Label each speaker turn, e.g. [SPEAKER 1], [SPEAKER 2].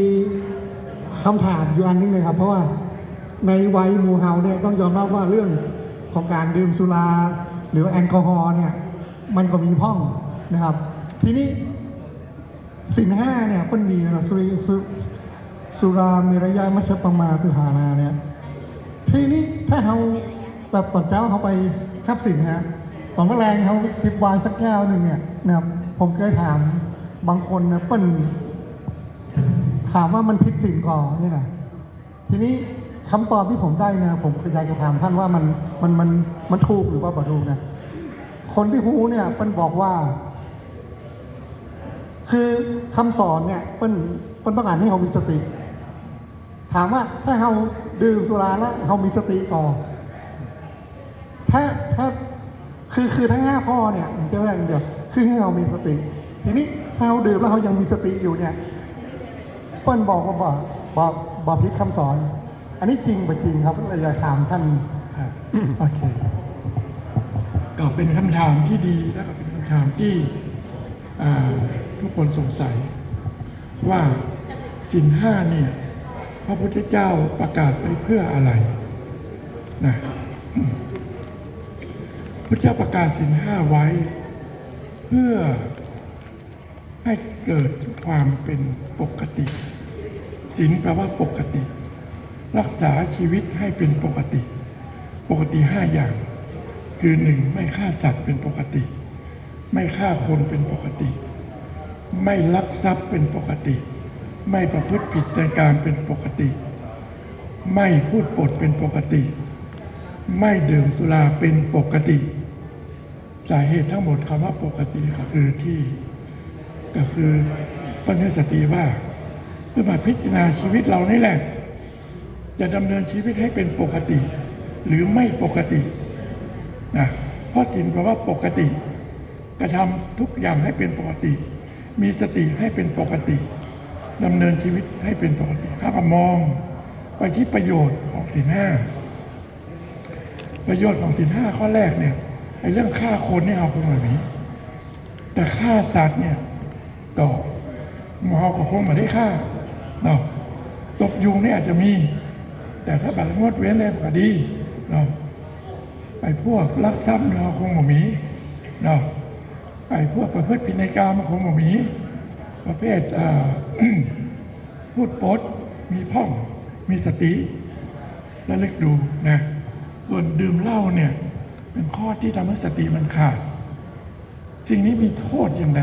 [SPEAKER 1] มีคำถามอยู่อันนึงเลยครับ เพราะว่าในวัยมูเฮาเนี่ยต้องยอมรับว่าเรื่องของการดื่มสุราหรือแอลกอฮอล์เนี่ยมันก็มีพ่องนะครับ ทีนี้สินห้าเนี่ยมันมีนะสุริสสุรามีระยะมัชปมาคือหานาเนี่ยทีนี้ถ้าเขาแบบตอนเช้าเขาไปทับสินฮะตอนมื่อแรงเขาจิบวน์สักแก้วหนึ่งเนี่ยนะครับผมเคยถามบางคนนะเปิ้น ถามว่ามันผิดศีลก่อนี่นะทีนี้คำตอบที่ผมได้นะผมอยากจะถามท่านว่ามันมันมันมันถูกหรือว่าบ่ถูกนะคนที่หูเนี่ยเปิ้นบอกว่า คือคำสอนเนี่ยเปิ้นเปิ้นต้องอ่านให้เรามีสติ ถามว่าถ้าเราดื่มสุราแล้วเรามีสติก่อถ้าถ้าคือคือทั้งห้าข้อเนี่ยมันจะว่าอย่างเดียวคือให้เรามีสติ ทีนี้ถ้าเราดื่มแล้วเรายังมีสติอยู่เนี่ย เปิ้ลบอกว่าบอกบอกบอกพิษคำสอน อันนี้จริงป่ะจริงครับเลยอยากถามท่าน
[SPEAKER 2] ครับโอเคก็เป็นคำถามที่ดีแล้วก็เป็นคำถามที่อ่าทุกคนสงสัย ว่าสินห้าเนี่ยพระพุทธเจ้าประกาศไปเพื่ออะไรนะอืมพระเจ้าประกาศสินห้าไว้ เพื่อให้เกิดความเป็นปกติ สินแปลว่าปกติ รักษาชีวิตให้เป็นปกติ ปกติห้าอย่าง คือหนึ่งไม่ฆ่าสัตว์เป็นปกติ ไม่ฆ่าคนเป็นปกติ ไม่ลักทรัพย์เป็นปกติ ไม่ประพฤติผิดในการเป็นปกติ ไม่พูดปดเป็นปกติ ไม่ดื่มสุราเป็นปกติ สาเหตุทั้งหมดคำว่าปกติก็คือที่ก็คือปัญญสติว่า พื่อมาพิจารณาชีวิตเรานี่แหละ จะดำเนินชีวิตให้เป็นปกติ หรือไม่ปกตินะเพราะศีลแปลว่าปกติ กระทำทุกอย่างให้เป็นปกติ มีสติให้เป็นปกติดำเนินชีวิตให้เป็นปกติถ้าก็มองไปที่ประโยชน์ของศีลห้าประโยชน์ของศีลห้าข้อแรกเนี่ยไอ้เรื่องฆ่าคนเนี่ยเอาคนแบบนี้ แต่ฆ่าสัตว์เนี่ยก็หมอก็คงไม่ได้ฆ่า เนาะตบยุงนี่อาจจะมี แต่ถ้าบัตรงดเว้นเลยก็ดีเนาะไปพวกลักทรัพย์เราคงบ่มีเนาะไปพวกประพฤติผิดในกามมันคงบ่มีประเภทอ่อพูดปดมีพ่องมีสติและเล็กดูนะส่วนดื่มเหล้าเนี่ยเป็นข้อที่ทำให้สติมันขาดสิ่งนี้มีโทษอย่างไร